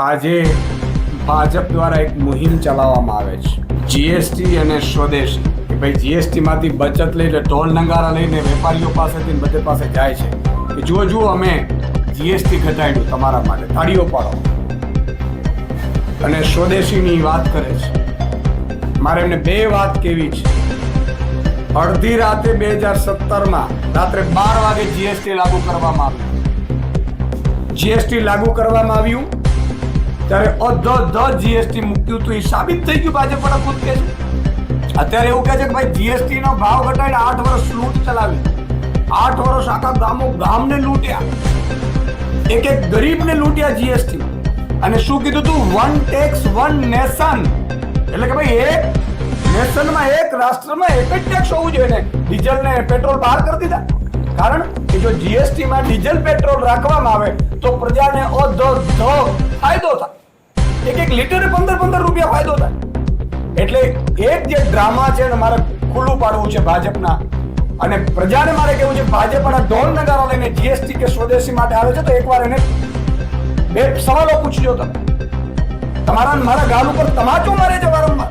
આજે ભાજપ દ્વારા એક મુહિમ ચલાવવામાં આવે છે. જીએસટી અને સ્વદેશી કે ભાઈ જીએસટીમાંથી બચત લઈને ઢોલ નગારા લઈને વેપારીઓ પાસેથી બધે પાસે જાય છે. કે જુઓ જુઓ, અમે જીએસટી ઘટાડ્યું તમારા માટે. તાળીઓ પાડો. અને સ્વદેશીની વાત કરે છે. મારે એમને બે વાત કેવી છે. અડધી રાતે બે હજાર સત્તરમાં રાત્રે બાર વાગે જીએસટી લાગુ કરવામાં આવ્યું. જીએસટી લાગુ કરવામાં આવ્યું ત્યારે અધ જીએસટી મૂક્યું હતું એ સાબિત થઈ ગયું ભાજપ વાળા ખુદ કે અત્યારે એવું કહે છે કે ભાઈ જીએસટી નો ભાવ ઘટાડીને આઠ વર્ષ લૂંટ ચલાવી. આઠ વર્ષ આખા ગામો ગામને લૂંટ્યા. એક એક ગરીબને લૂંટ્યા જીએસટી અને શું કીધું તું? વન ટેક્સ વન નેશન એટલે કે ભાઈ, એક નેશનમાં એક, રાષ્ટ્રમાં એક જ ટેક્સ હોવું જોઈએ ને. ડીઝલ ને પેટ્રોલ બહાર કરી દીધા. કારણ કે જો જીએસટી માં ડીઝલ પેટ્રોલ રાખવામાં આવે, તો પ્રજાને અધ ફાયદો થાય. એક એક લીટરે પંદર પંદર રૂપિયા ફાયદો થાય. એટલે એક જે ડ્રામા છે મારે ખુલ્લું પાડવું છે ભાજપના, અને પ્રજાને મારે કેવું છે ભાજપ અને ઢોલ નગારા લઈને જીએસટી કે સ્વદેશી માટે આવે છે તો એકવાર એને બે સવાલો પૂછજો તમે. તમારા મારા ગાલ ઉપર તમાચો મારે છે વારંવાર.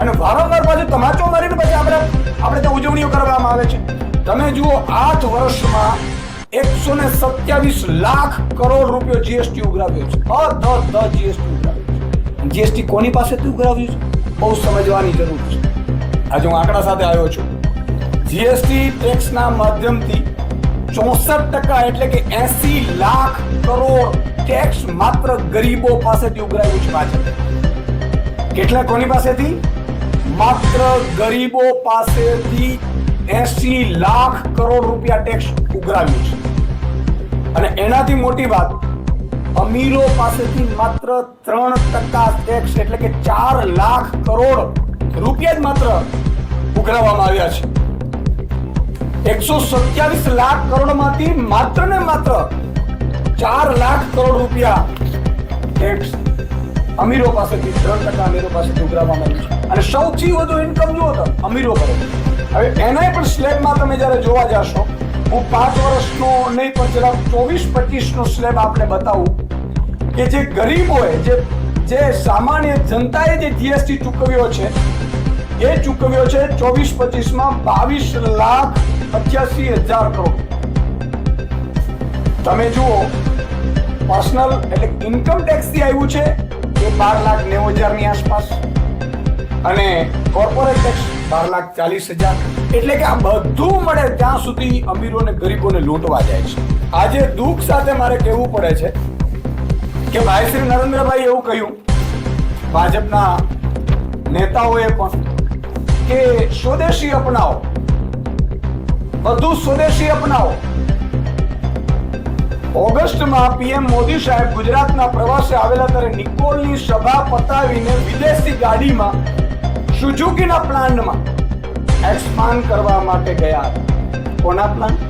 અને વારંવાર પાછું તમાચો મારીને પછી આપણે આપણે ત્યાં ઉજવણીઓ કરવામાં આવે છે. તમે જુઓ, આઠ વર્ષમાં એકસો ને સત્યાવીસ લાખ કરોડ રૂપિયો જીએસટી ઉઘરાવ્યો છે. The GST ઉઘરાવ્યો. જીએસટી કોની પાસેથી ઉઘરાવ્યું છે? બહુ સમજવાની જરૂર છે. આજે હું આંકડા સાથે આવ્યો છું. જીએસટી ટેક્સના માધ્યમથી ચોસઠ ટકા એટલે કે એસી લાખ કરોડ ટેક્સ માત્ર ગરીબો પાસેથી ઉઘરાવ્યું છે પાછળ કેટલા કોની પાસેથી? માત્ર ગરીબો પાસેથી એસી લાખ કરોડ રૂપિયા ટેક્સ ઉઘરાવ્યું છે. અને એનાથી મોટી વાત અમીરો પાસેથી માત્ર ત્રણ ટકા ટેક્સ એટલે કે ચાર લાખ કરોડ રૂપિયા જ માત્ર ઉઘરાવવામાં આવ્યા છે. એકસો સત્યાવીસ લાખ કરોડમાંથી માત્ર ને માત્ર ચાર લાખ કરોડ રૂપિયા ટેક્સ અમીરો પાસેથી, ત્રણ ટકા અમીરો પાસેથી ઉઘરાવવામાં આવ્યું છે. અને સૌથી વધુ ઇન્કમ જુઓ તો અમીરો કરે હવે એનાય પણ સ્લેબમાં તમે જ્યારે જોવા જશો, હું પાંચ વર્ષનો નહીં પણ જરા ચોવીસ પચીસનો સ્લેબ આપણે બતાવું. કે જે ગરીબોએ જે જે સામાન્ય જનતાએ જે જીએસટી ચૂકવ્યો છે, એ ચૂકવ્યો છે ચોવીસ પચીસમાં બાવીસ લાખ અઠ્યાસી હજાર કરોડ. તમે જુઓ પર્સનલ એટલે ઇન્કમ ટેક્સથી આવ્યું છે એ બાર લાખ નેવું હજારની આસપાસ. અને કોર્પોરેટ ટેક્સ બાર લાખ ચાલીસ હજાર. એટલે કે આ બધું મળે ત્યાં સુધી અમીરો અને ગરીબોને લૂંટવા જાય છે. આજે દુઃખ સાથે મારે કહેવું પડે છે કે ભાઈ શ્રી નરેન્દ્રભાઈ એવું કહ્યું, ભાજપના નેતાઓએ પણ, કે સ્વદેશી અપનાવો બધું સ્વદેશી અપનાવો. ઓગસ્ટમાં પીએમ મોદી સાહેબ ગુજરાતના પ્રવાસે આવેલા ત્યારે નિકોલની સભા પતાવીને વિદેશી ગાડીમાં સુઝુકીના પ્લાન્ટમાં એક્સપાન્ડ કરવા માટે ગયા કોના પ્લાન્ટ?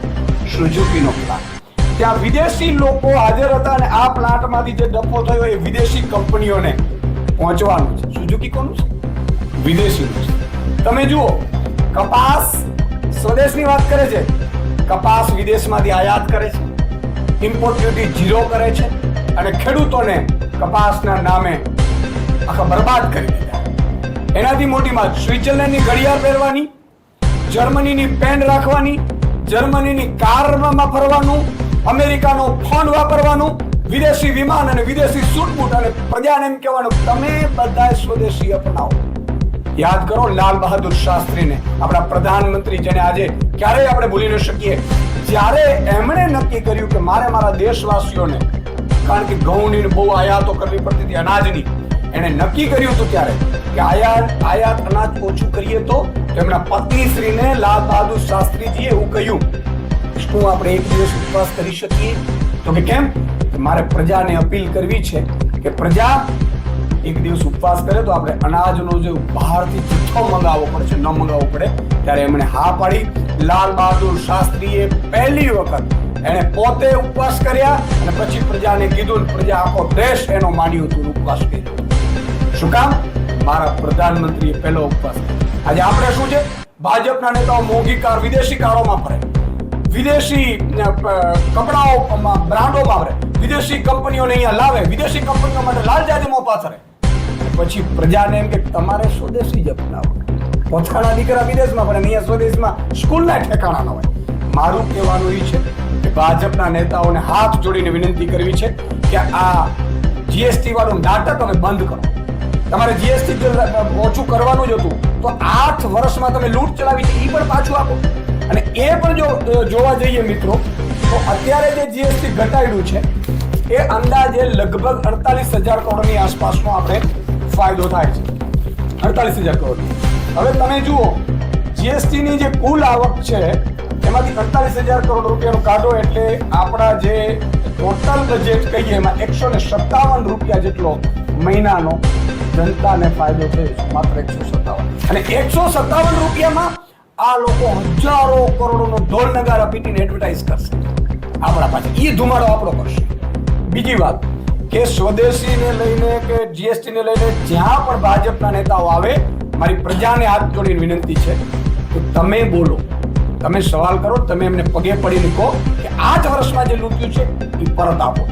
સુઝુકીનો પ્લાન્ટ. ત્યાં વિદેશી લોકો હાજર હતા અને આ પ્લાન્ટમાંથી જે ડફો થયો એ વિદેશી કંપનીઓને પહોંચવાનું છે. સુઝુકી કોનું છે? વિદેશીનું છે. તમે જુઓ, કપાસ સ્વદેશની વાત કરે છે. કપાસ વિદેશમાંથી આયાત કરે છે. ઇમ્પોર્ટ ડ્યુટી ઝીરો કરે છે અને ખેડૂતોને કપાસના નામે આખા બરબાદ કરી દીધા. એનાથી મોટી વાત સ્વિટ્ઝરલેન્ડની ઘડિયાળ પહેરવાની, જર્મનીની પેન રાખવાની, જર્મનીની કારમાં ફરવાનું અમેરિકાનો ફોન વાપરવાનું, વિદેશી વિમાન અને વિદેશી સૂટબૂટ અને પ્રજાને એમ કહેવાનું, તમે બધા સ્વદેશી અપનાવો. યાદ કરો, લાલ બહાદુર શાસ્ત્રીને, આપણા પ્રધાનમંત્રી જેને આજે ક્યારેય આપણે ભૂલી ન શકીએ, જ્યારે એમણે નક્કી કર્યું કે મારે મારા દેશવાસીઓને, કારણ કે ઘઉંની બહુ આયાતો કરવી પડતી હતી અનાજની, એણે નક્કી કર્યું હતું ત્યારે કે આયાત આયાત અનાજ ઓછું કરીએ તો એમના પત્ની શ્રીને લાલ બહાદુર શાસ્ત્રીજીએ એવું કહ્યું શું આપણે એક દિવસ ઉપવાસ કરી શકીએ? તો કે કેમ? મારે પ્રજાને અપીલ કરવી છે કે પ્રજા, એક દિવસ ઉપવાસ કરે તો આપણે અનાજનો જે બહારથી જથ્થો મંગાવવો પડે છે ન મંગાવવો પડે, ત્યારે એમણે હા પાડી. લાલ બહાદુર શાસ્ત્રીએ પહેલી વખત એણે પોતે ઉપવાસ કર્યા અને પછી પ્રજાને કીધું પ્રજા આખો દેશ એનો માન્યો હતું ઉપવાસ કર્યો. શું કામ? મારા પ્રધાનમંત્રીએ પહેલો ઉપવાસ આજે આપણે શું છે? ભાજપના નેતાઓ મોંઘી કાર વિદેશી કારોમાં ફરે. વિદેશી અ, કપડાઓ બ્રાન્ડો વાપરે વિદેશી કંપનીઓને અહીંયા લાવે. વિદેશી કંપનીઓ માટે લાલ જાદીમો પાથરે પછી પ્રજાને એમ કે તમારે સ્વદેશી જ અપનાવો. પોતાના દીકરા વિદેશમાં પણ અહીંયા સ્વદેશમાં સ્કૂલના ઠેકાણા ન હોય. મારું કહેવાનું એ છે કે ભાજપના નેતાઓને હાથ જોડીને વિનંતી કરવી છે કે આ જીએસટી વાળું નાટક હવે બંધ કરો. તમારે જીએસટી ઓછું કરવાનું જ હતું. તો આઠ વર્ષમાં તમે લૂંટ ચલાવી છે એ પણ પાછું આપો. અને એ પણ જો જોવા જઈએ મિત્રો, તો અત્યારે જે જીએસટી ઘટાડ્યું છે, એ અંદાજે લગભગ અડતાલીસ હજાર કરોડની આસપાસનો આપણે ફાયદો થાય છે. અડતાલીસ હજાર કરોડ. હવે તમે જુઓ જીએસટીની જે કુલ આવક છે, એમાંથી અડતાલીસ હજાર કરોડ રૂપિયાનો કાઢો એટલે આપણા જે ટોટલ બજેટ કહીએ એમાં એકસો ને સત્તાવન રૂપિયા જેટલો મહિનાનો જનતાને ફાયદો છે, માત્ર એકસો સત્તાવન. અને એકસો સત્તાવન રૂપિયામાં આ લોકો હજારો કરોડોનો ઢોલ નગારા પીટીને એડવર્ટાઇઝ કરશે. આપણા પાસે એ ધુમાડો આપણો કરશે. બીજી વાત, કે સ્વદેશીને લઈને કે જીએસટીને લઈને જ્યાં પણ ભાજપના નેતાઓ આવે, મારી પ્રજાને હાથ જોડીને વિનંતી છે કે તમે બોલો. તમે સવાલ કરો, તમે એમને પગે પડીને કહો કે આ જ વર્ષમાં જે લૂંટ્યું છે, એ પરત આપો.